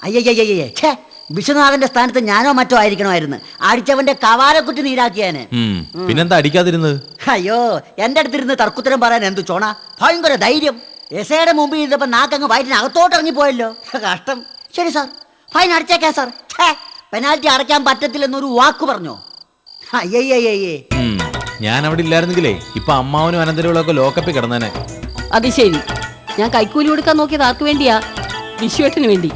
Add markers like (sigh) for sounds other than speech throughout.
അയ്യയ്യയ്യേ ഛേ വിശ്വനാഥന്റെ സ്ഥാനത്ത് ഞാനോ മറ്റോ ആയിരിക്കണമായിരുന്നു. അടിച്ചവന്റെ കവാലക്കുറ്റി നീരാക്കിയാന് ഉം. പിന്നെന്താ അടിക്കാതിരുന്നത്? അയ്യോ എന്റെ അടുത്തിരുന്ന് തർക്കുത്തരം പറയാൻ എന്തു ചോണ? ഭയങ്കര ധൈര്യം. എസയുടെ മുമ്പിൽ ഇരുന്നപ്പോ നാക്കങ്ങ് വയറ്റിന് അകത്തോട്ട് ഇറങ്ങിപ്പോയല്ലോ കഷ്ടം. ശരി സാർ. ഫൈൻ അടിച്ചേക്കാ സാർ. പെനാൽറ്റി അടയ്ക്കാൻ പറ്റത്തില്ലെന്നൊരു വാക്ക് പറഞ്ഞോ? അയ്യയ്യയ്യേ ഞാൻ അവിടെ ഇല്ലായിരുന്നെങ്കിലേ ഇപ്പൊ അമ്മാവനും അനന്തരവളൊക്കെ ഒക്കെ ലോക്കപ്പിൽ കിടന്നേനെ. അത് ശരി. ഞാൻ കൈക്കൂലി കൊടുക്കാൻ നോക്കിയത് ആർക്ക് വേണ്ടിയാ? വിശ്വേട്ടന് വേണ്ടി.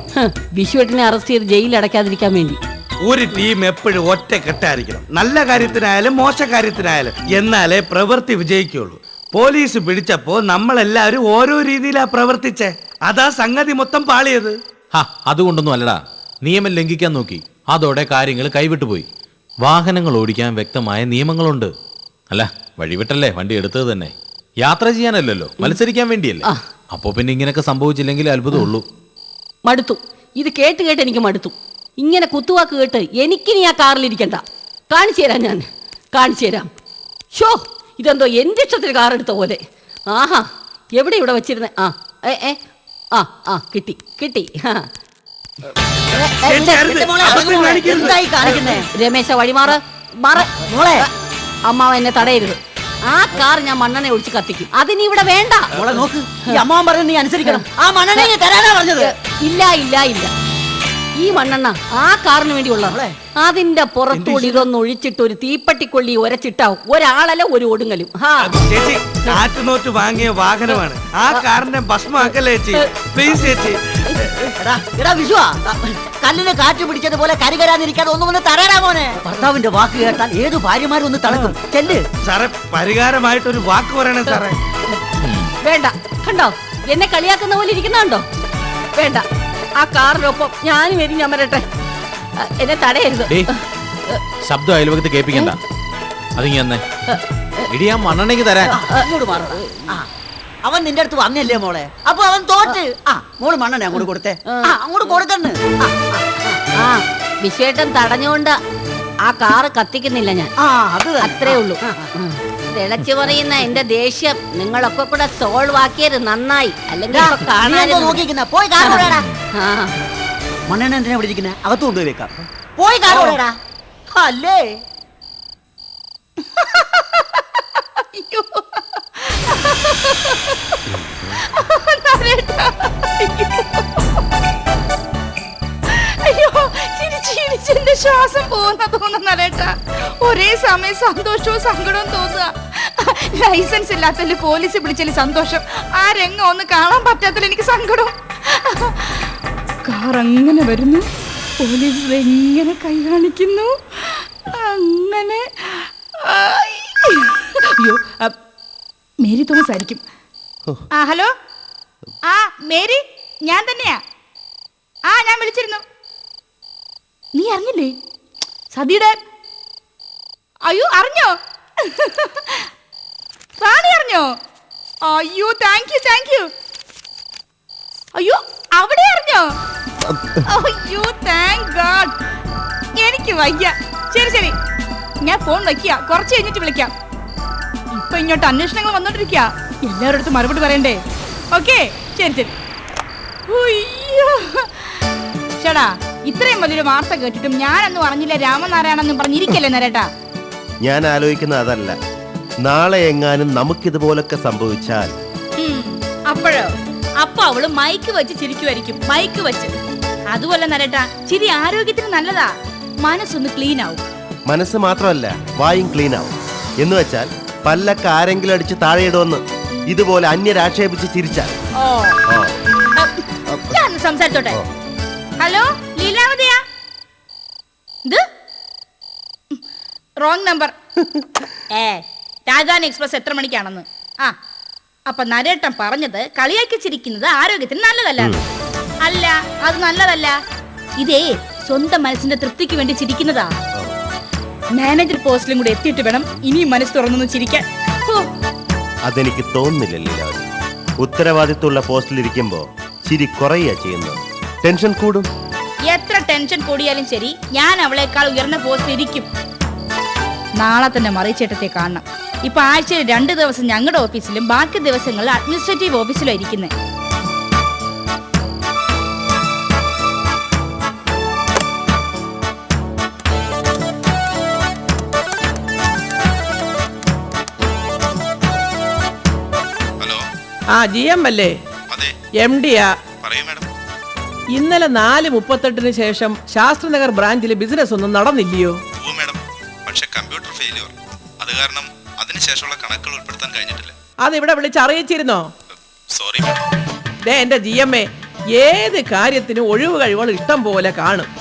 വിശ്വട്ടിനെ അറസ്റ്റ് ചെയ്ത് ജയിലിൽ അടയ്ക്കാതിരിക്കാൻ വേണ്ടി. ഒരു ടീം എപ്പോഴും ഒറ്റക്കെട്ടായിരിക്കണം നല്ല കാര്യത്തിനായാലും മോശ കാര്യത്തിനായാലും. എന്നാലേ പ്രവൃത്തി വിജയിക്കുള്ളൂ. പോലീസ് പിടിച്ചപ്പോ നമ്മളെല്ലാവരും ഓരോ രീതിയിലാ പ്രവർത്തിച്ചേ. അതാ സംഗതി മൊത്തം പാളിയത്. ഹാ അതുകൊണ്ടൊന്നും അല്ലടാ. നിയമം ലംഘിക്കാൻ നോക്കി. അതോടെ കാര്യങ്ങൾ കൈവിട്ടുപോയി വാഹനങ്ങൾ ഓടിക്കാൻ വ്യക്തമായ നിയമങ്ങളുണ്ട്. അല്ല വഴിവിട്ടല്ലേ? വണ്ടി എടുത്തത് തന്നെ. യാത്ര ചെയ്യാനല്ലല്ലോ. മത്സരിക്കാൻ വേണ്ടിയല്ലേ? അപ്പോ പിന്നെ ഇങ്ങനെയൊക്കെ സംഭവിച്ചില്ലെങ്കിൽ അത്ഭുതമുള്ളൂ മടുത്തു. ഇത് കേട്ട് കേട്ട് എനിക്ക് മടുത്തു. ഇങ്ങനെ കുത്തുവാക്ക് കേട്ട് എനിക്കിനി ആ കാറിലിരിക്കണ്ട കാണിച്ചു തരാം ഞാൻ. കാണിച്ചു തരാം. ഷോ ഇതെന്തോ എന്റെ ഇഷ്ടത്തിൽ കാറെടുത്ത പോലെ. ആഹാ എവിടെ ഇവിടെ വെച്ചിരുന്നേ? ആ ഏ ഏ ആ ആ കിട്ടി കിട്ടി. ആ. എന്തായി കാണിക്കുന്നേ? രമേശ വഴിമാറ് മാറ. മോളെ. അമ്മാവ എന്നെ തടയരുത്. ആ കാർ ഞാൻ മണ്ണെണ്ണ ഒഴിച്ച് കത്തിക്കും. അതിനി ഇവിടെ വേണ്ട. നോക്ക്. ഈ അമ്മാവൻ പറയുന്നത് നീ അനുസരിക്കണം. ആ മണ്ണെണ്ണ തരാനാ പറഞ്ഞത്. ഇല്ല ഇല്ല ഇല്ല. ഈ മണ്ണെണ്ണ ആ കാറിന് വേണ്ടിയുള്ള. മോളെ. അതിന്റെ പുറത്തൂടി ഇതൊന്ന് ഒഴിച്ചിട്ട് ഒരു തീപ്പട്ടിക്കൊള്ളി ഒരച്ചിട്ടാവും ഒരാളല്ല ഒരു ഒടുങ്ങലും. ഹാ. ചേച്ചി കാറ്റുനോറ്റ് വാങ്ങിയ വാഹനമാണ്. ആ കാറിനെ ഭസ്മാക്കല്ലേ ചേച്ചി? പ്ലീസ് ചേച്ചി. എടാ എടാ വിശ്വാ കല്ലിന് കാറ്റ് പിടിച്ചതുപോലെ കരികരാതിരിക്കാതെ ഒന്നും ഒന്ന് തരാടാ മോനെ. ഭർത്താവിന്റെ വാക്ക് കേട്ടാൽ ഏത് ഭാര്യമാരും ഒന്ന് തളക്കും. ചെല്ല്. സാറേ പരിഹാരമായിട്ടൊരു വാക്ക് പറയണേ സാറേ. വേണ്ട കണ്ടോ? എന്നെ കളിയാക്കുന്ന പോലെ ഇരിക്കുന്നുണ്ടോ? വേണ്ട. ആ കാറിനൊപ്പം ഞാനും വരും ഞാൻ വരട്ടെ എന്നെ തടയരുത്. ശബ്ദം അയൽവകത്ത് കേൾപ്പിക്കണ്ട. അതിങ്ങ തന്നെ ഇടി മണ്ണെണ്ണയ്ക്ക് തരാൻ. ഇങ്ങോട്ട് മാറടാ. അവൻ നിന്റെ അടുത്ത് വന്നില്ലേ മോളെ? അപ്പൊ അവൻ തോറ്റ്. ആ മോൾ മണ്ണെണ്ണ അങ്ങോട്ട് കൊടുത്തേ. അങ്ങോട്ട് കൊടുക്കണ്ണ് ആ, വിശേഷം തടഞ്ഞുകൊണ്ട് ആ കാറ് കത്തിക്കുന്നില്ല ഞാൻ. ആ അത് അത്രേ ഉള്ളൂ. തിളച്ചു പറയുന്ന എന്റെ ദേഷ്യം നിങ്ങളൊക്കെ കൂടെ സോൾവ് ആക്കിയത് നന്നായി. അല്ലെങ്കിൽ ഇപ്പൊ നോക്കിക്കുന്ന പോയി കാറോടാ മണ്ണെണ്ണ എന്തിനാ പിടിച്ചിരിക്കുന്നത് അകത്ത് കൊണ്ടുപോയി വെക്കാം. പോയി കാറോടാ അല്ലേ? അയ്യോ. ശ്വാസം പോകുന്ന തോന്നുന്നു ഒരേ സമയം സന്തോഷവും സങ്കടവും തോന്നുക. ലൈസൻസ് ഇല്ലാത്തതിൽ പോലീസ് പിടിച്ചതിൽ സന്തോഷം. ആ രംഗം ഒന്ന് കാണാൻ പറ്റാത്തതിൽ എനിക്ക് സങ്കടം കാർ അങ്ങനെ വരുന്നു? പോലീസ് എങ്ങനെ കൈ കാണിക്കുന്നു? അങ്ങനെ. അയ്യോ മേരി തോമസ് ആയിരിക്കും. ആ ഹലോ? ആ മേരി ഞാൻ തന്നെയാ. ആ ഞാൻ വിളിച്ചിരുന്നു. നീ അറിഞ്ഞില്ലേ? സതിയുടെ അയ്യോ അറിഞ്ഞോ? റാണി അറിഞ്ഞോ? അയ്യോ താങ്ക് യു താങ്ക് യു അയ്യോ അവിടെ അറിഞ്ഞോ? അയ്യോ താങ്ക് ഗാഡ് എനിക്ക് വയ്യ. ശരി ശരി. ഞാൻ ഫോൺ വയ്ക്കുക കുറച്ച് കഴിഞ്ഞിട്ട് വിളിക്കാം. ഇപ്പൊ ഇങ്ങോട്ട് അന്വേഷണങ്ങൾ വന്നോണ്ടിരിക്കുക എല്ലാവരുടെ മറുപടി പറയണ്ടേ? ഓക്കെ ശരി ശരി. ചേടാ ഇത്രയും വലിയൊരു വാർത്ത കേട്ടിട്ടും ഞാനൊന്നും അറിഞ്ഞില്ല രാമനാരായണെന്നും പറഞ്ഞിരിക്കല്ലേ നരേട്ടാ. ഞാൻ ആലോചിക്കുന്ന അതല്ല. നാളെ എങ്ങാനും നമുക്കിതുപോലൊക്കെ സംഭവിച്ചാൽ. അപ്പോഴോ? അപ്പൊ അവൾ മൈക്ക് വെച്ച് ചിരിക്കുമായിരിക്കും മൈക്ക് വെച്ച്. അതുപോലെ നരേട്ടാ ചിരി ആരോഗ്യത്തിന് നല്ലതാ. മനസ്സൊന്ന് ക്ലീൻ ആവും. മനസ്സ് മാത്രമല്ല വായും ക്ലീൻ ആവും. എന്ന് വെച്ചാൽ പല്ലൊക്കെ ആരെങ്കിലും അടിച്ച് താഴെയിടുമെന്ന് ഇതുപോലെ അന്യരാക്ഷേപിച്ച് ചിരിച്ചാൽ. സംസാരിച്ചോട്ടെ. ഹലോ ലീലാവതിയാ ഇത് റോങ് നമ്പർ (laughs) ഏ രാജധാനി എക്സ്പ്രസ് എത്ര മണിക്കാണെന്ന്? ആ അപ്പൊ നരേട്ടൻ പറഞ്ഞത് കളിയാക്കി ചിരിക്കുന്നത് ആരോഗ്യത്തിന് നല്ലതല്ല. അല്ല അത് നല്ലതല്ല. ഇതേ സ്വന്തം മനസ്സിന്റെ തൃപ്തിക്ക് വേണ്ടി ചിരിക്കുന്നതാ. മാനേജർ പോസ്റ്റിലും കൂടെ എത്തിയിട്ട് വേണം ഇനിയും മനസ്സ് തുറന്നു ചിരിക്കാൻ. അതെനിക്ക് തോന്നുന്നില്ല ഉത്തരവാദിത്തമുള്ള ഉത്തരവാദിത്വമുള്ള പോസ്റ്റിലിരിക്കുമ്പോൾ ചിരി കുറയുക ചെയ്യുന്നു ടെൻഷൻ കൂടും. എത്ര ടെൻഷൻ കൂടിയാലും ശരി ഞാൻ അവളെക്കാൾ ഉയർന്ന പോസ്റ്റിൽ ഇരിക്കും. നാളെ തന്നെ മറിച്ചേട്ടത്തെ കാണണം. ഇപ്പൊ ആഴ്ചയിൽ രണ്ട് ദിവസം ഞങ്ങളുടെ ഓഫീസിലും ബാക്കി ദിവസങ്ങളിൽ അഡ്മിനിസ്ട്രേറ്റീവ് ഓഫീസിലും ഇരിക്കുന്നത് ആ ജി എം അല്ലേ എം ഡിയാ? ഇന്നലെ നാല് മുപ്പത്തെട്ടിന് ശേഷം ശാസ്ത്രനഗർ ബ്രാഞ്ചിൽ ബിസിനസ് ഒന്നും നടന്നില്ലയോ? പക്ഷെ കമ്പ്യൂട്ടർ ഫെയിലിയർ അത് കാരണം അതിനുശേഷമുള്ള കണക്കുകൾ ഉൾപ്പെടുത്താൻ കഴിഞ്ഞിട്ടില്ല. അതിവിടെ വിളിച്ച് അറിയിച്ചിരുന്നോ? സോറി ദേ എന്റെ ജി എം എ ഏത് കാര്യത്തിനും ഒഴിവ് കഴിവുകൾ ഇഷ്ടം പോലെ കാണും.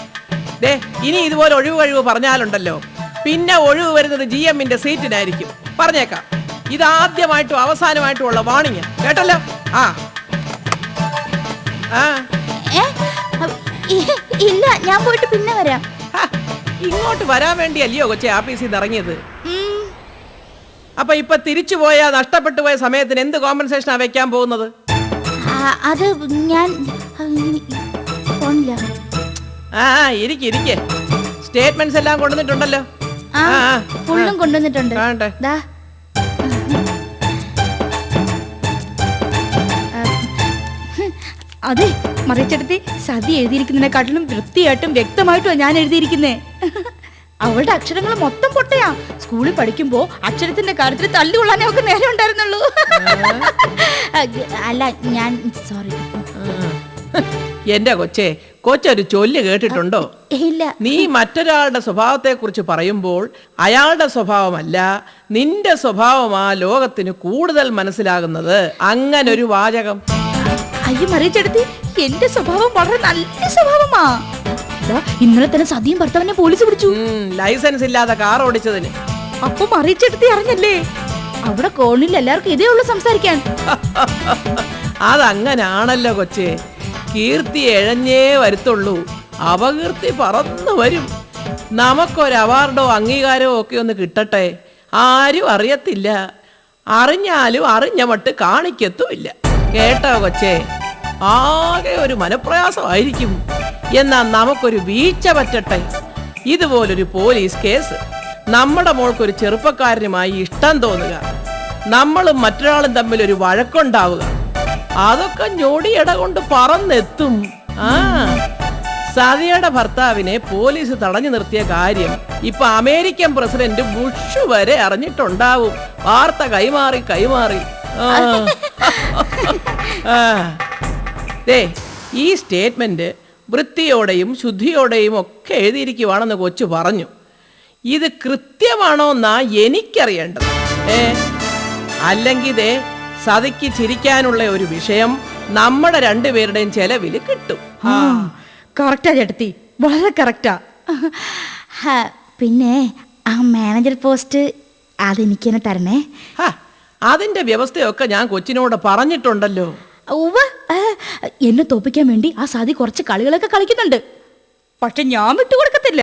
ദേ ഇനി ഇതുപോലെ ഒഴിവ് കഴിവ് പറഞ്ഞാലുണ്ടല്ലോ. പിന്നെ ഒഴിവ് വരുന്നത് ജി എമ്മിന്റെ സീറ്റിനായിരിക്കും. പറഞ്ഞേക്കാം. ഇത് ആദ്യമായിട്ടും അവസാനമായിട്ടും ഉള്ള വാണിങ് കേട്ടല്ലോ? ആ. ആ. ഇല്ല ഞാൻ പോയിട്ട് പിന്നെ വരാം. ഇങ്ങോട്ട് വരാൻ വേണ്ടിയല്ലയോ കൊച്ചെ ആഫീസിൽ നിന്ന് ഇറങ്ങിയത്. അപ്പൊ ഇപ്പൊ തിരിച്ചു പോയ നഷ്ടപ്പെട്ടു പോയ സമയത്തിന് എന്ത് കോമ്പൻസേഷനാ വെക്കാൻ പോകുന്നത്? ആ, അത് ഞാൻ ആ ഇരിക്കെ ഇരിക്കെ. സ്റ്റേറ്റ്മെന്റ്സ് എല്ലാം കൊണ്ടുവന്നിട്ടുണ്ടല്ലോ. ഫുള്ളും കൊണ്ടുവന്നിട്ടുണ്ട്. അതെ മറിച്ചെടുത്തി സതി എഴുതിയിരിക്കുന്നതിനെക്കാട്ടിലും വൃത്തിയായിട്ടും വ്യക്തമായിട്ടും ഞാൻ എഴുതിയിരിക്കുന്നേ. അവളുടെ അക്ഷരങ്ങൾ മൊത്തം പൊട്ടയാ. സ്കൂളിൽ പഠിക്കുമ്പോ അക്ഷരത്തിന്റെ കാര്യത്തിൽ തല്ലുകൊള്ളാനേ ഒക്കെ നേരെ ഉണ്ടായിരുന്നുള്ളൂ. അല്ല ഞാൻ സോറി എന്റെ കൊച്ചെ കൊച്ചൊരു ചൊല്ല് കേട്ടിട്ടുണ്ടോ? ഇല്ല. നീ മറ്റൊരാളുടെ സ്വഭാവത്തെ കുറിച്ച് പറയുമ്പോൾ അയാളുടെ സ്വഭാവമല്ല നിന്റെ സ്വഭാവമാ ലോകത്തിന് കൂടുതൽ മനസ്സിലാകുന്നത്. അങ്ങനൊരു വാചകം. അയ്യോ മറിച്ചെടുത്തി എന്റെ സ്വഭാവം വളരെ നല്ല സ്വഭാവമാ. ഇന്നലെ തന്നെ സതിയും ഭർത്താവിനെ പോലീസ് പിടിച്ചു. ലൈസൻസ് ഇല്ലാതെ കാർ ഓടിച്ചതിന്. അപ്പൊ മറിയിച്ചെടുത്തി അറിഞ്ഞല്ലേ? അവിടെ കോണിൽ എല്ലാവർക്കും ഇതേ ഉള്ളു സംസാരിക്കാൻ. (laughs) അതങ്ങനാണല്ലോ കൊച്ചെ. കീർത്തി എഴഞ്ഞേ വരുത്തുള്ളൂ. അപകീർത്തി പറന്നു വരും. നമുക്കൊരു അവാർഡോ അംഗീകാരമോ ഒക്കെ ഒന്ന് കിട്ടട്ടെ. ആരും അറിയത്തില്ല. അറിഞ്ഞാലും അറിഞ്ഞ മട്ട് കാണിക്കത്തുമില്ല. കേട്ടോ കൊച്ചേ. ആകെ ഒരു മനപ്രയാസമായിരിക്കും. എന്നാൽ നമുക്കൊരു വീഴ്ച പറ്റട്ടെ. ഇതുപോലൊരു പോലീസ് കേസ്. നമ്മുടെ മോൾക്കൊരു ചെറുപ്പക്കാരനുമായി ഇഷ്ടം തോന്നുക. നമ്മളും മറ്റൊരാളും തമ്മിൽ ഒരു വഴക്കുണ്ടാവുക. അതൊക്കെ ഞൊടിയിട കൊണ്ട് പറന്നെത്തും. ആ. സതിയുടെ ഭർത്താവിനെ പോലീസ് തടഞ്ഞു നിർത്തിയ കാര്യം ഇപ്പൊ അമേരിക്കൻ പ്രസിഡന്റ് ബുഷ് വരെ അറിഞ്ഞിട്ടുണ്ടാവും. വാർത്ത കൈമാറി കൈമാറി. ആ. ദേ ഈ സ്റ്റേറ്റ്മെന്റ് വൃത്തിയോടെയും ശുദ്ധിയോടെയും ഒക്കെ എഴുതിയിരിക്കുവാണെന്ന് കൊച്ചു പറഞ്ഞു. ഇത് കൃത്യമാണോ എന്നാ എനിക്കറിയേണ്ടത്. ഏ? അല്ലെങ്കിൽ ദേ സതിക്ക് ചിരിക്കാനുള്ള ഒരു വിഷയം നമ്മുടെ രണ്ടുപേരുടെയും ചെലവിൽ കിട്ടും. ആ കറക്റ്റാ ചേട്ടത്തി. വളരെ കറക്റ്റാ പിന്നെ ആ മാനേജർ പോസ്റ്റ് അതെനിക്ക് തന്നെ തരണേ. അതിന്റെ വ്യവസ്ഥയൊക്കെ ഞാൻ കൊച്ചിനോട് പറഞ്ഞിട്ടുണ്ടല്ലോ. എന്നെ തോപ്പിക്കാൻ വേണ്ടി ആ സാധി കുറച്ച് കളികളൊക്കെ കളിക്കുന്നുണ്ട്. പക്ഷെ ഞാൻ വിട്ടുകൊടുക്കത്തില്ല.